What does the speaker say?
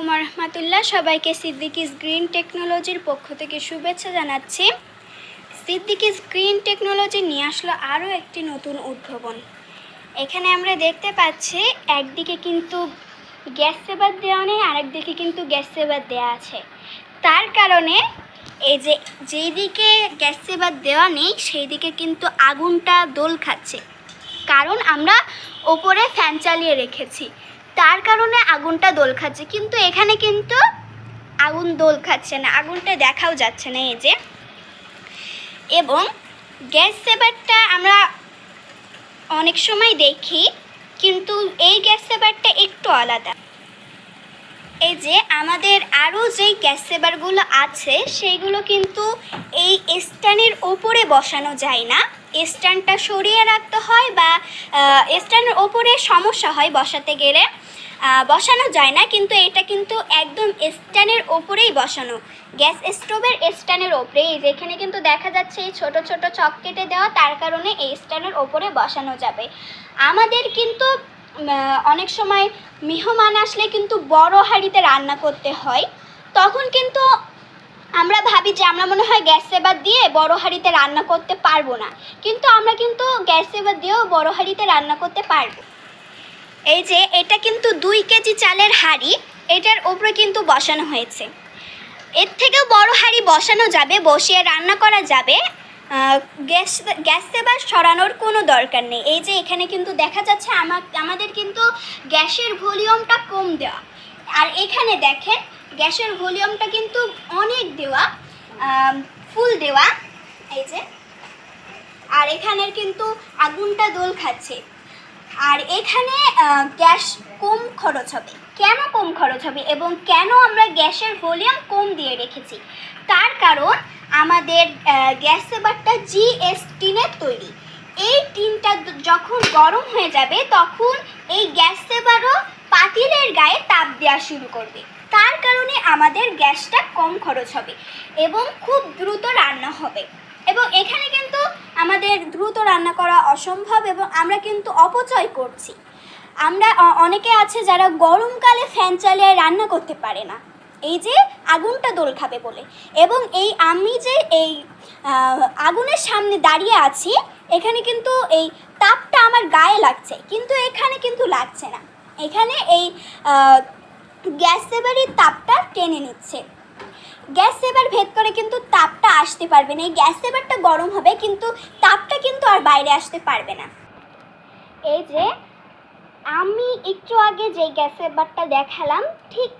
আলাইকুম রহমতুল্লাহ সবাইকে সিদ্দিকিস গ্রিন টেকনোলজির পক্ষ থেকে শুভেচ্ছা জানাচ্ছি। সিদ্দিকিস গ্রিন টেকনোলজি নিয়ে আসলো আরও একটি নতুন উদ্ভাবন। এখানে আমরা দেখতে পাচ্ছি, একদিকে কিন্তু গ্যাস সেবার দেওয়া নেই, আরেকদিকে কিন্তু গ্যাস সেভার দেওয়া আছে। তার কারণে এই যে যেই দিকে গ্যাস সেবার দেওয়া নেই সেই দিকে কিন্তু আগুনটা দোল খাচ্ছে। কারণ আমরা ওপরে ফ্যান চালিয়ে রেখেছি। তার কারণে আগুনটা দোল খাচ্ছে। কিন্তু এখানে কিন্তু আগুন দোল খাচ্ছে না, আগুনটা দেখাও যাচ্ছে না এই যে। এবং গ্যাস সেবারটা আমরা অনেক সময় দেখি, কিন্তু এই গ্যাস সেবারটা একটু আলাদা। এই যে আমাদের আরও যেই গ্যাস সেভারগুলো আছে সেইগুলো কিন্তু এই স্ট্যান্ডের ওপরে বসানো যায় না। স্ট্যান্ডটা সরিয়ে রাখতে হয় বা স্ট্যান্ডের ওপরে সমস্যা হয় বসাতে গেলে। বসানো যায় না, কিন্তু এটা কিন্তু একদম স্ট্যান্ডের ওপরেই বসানো। গ্যাস স্টোভের স্ট্যান্ডের ওপরে যেখানে কিন্তু দেখা যাচ্ছে এই ছোটো ছোটো চক কেটে দেওয়া, তার কারণে এই স্ট্যান্ডের ওপরে বসানো যাবে। আমাদের কিন্তু অনেক সময় মেহমান আসলে কিন্তু বড় হাঁড়িতে রান্না করতে হয়। তখন কিন্তু আমরা ভাবি যে আমরা মনে হয় গ্যাস সেভার দিয়ে বড় হাঁড়িতে রান্না করতে পারব না। কিন্তু আমরা কিন্তু গ্যাস সেভার দিয়েও বড় হাঁড়িতে রান্না করতে পারব। এই যে, এটা কিন্তু দুই কেজি চালের হাঁড়ি, এটার উপরে কিন্তু বসানো হয়েছে। এর থেকেও বড় হাঁড়ি বসানো যাবে, বসিয়ে রান্না করা যাবে। গ্যাস গ্যাস সেবার সরানোর কোনো দরকার নেই। এই যে এখানে কিন্তু দেখা যাচ্ছে আমার আমাদের কিন্তু গ্যাসের ভলিউমটা কম দেওয়া। আর এখানে দেখেন, গ্যাসের ভলিউমটা কিন্তু অনেক দেওয়া ফুল দেওয়া, এই যে। আর এখানের কিন্তু আগুনটা দোল খাচ্ছে। আর এখানে গ্যাস কম খরচ হবে। কেন কম খরচ হবে এবং কেন আমরা গ্যাসের ভলিউম কম দিয়ে রেখেছি? তার কারণ আমাদের গ্যাস সেভারটা জিএস টিনের তৈরি। এই টিনটা যখন গরম হয়ে যাবে, তখন এই গ্যাস সেভারও পাতিলের গায়ে তাপ দেওয়া শুরু করবে। তার কারণে আমাদের গ্যাসটা কম খরচ হবে এবং খুব দ্রুত রান্না হবে। এবং এখানে কিন্তু আমাদের দ্রুত রান্না করা অসম্ভব এবং আমরা কিন্তু অপচয় করছি। আমরা অনেকে আছে যারা গরমকালে ফ্যান চালিয়ে রান্না করতে পারে না। এই যে আগুনটা দোল খাবে বলে। এবং এই আমি যে এই আগুনের সামনে দাঁড়িয়ে আছি, এখানে কিন্তু এই তাপটা আমার গায়ে লাগছে। কিন্তু এখানে কিন্তু লাগছে না। এখানে এই গ্যাস সেভারের তাপটা টেনে নিচ্ছে। গ্যাস সেবার ভেদ করে কিন্তু তাপটা আসতে পারবে না। এই গ্যাস সেবারটা গরম হবে, কিন্তু তাপটা কিন্তু আর বাইরে আসতে পারবে না। এই যে, আমি একটু আগে যে গ্যাস সেবারটা দেখালাম, ঠিক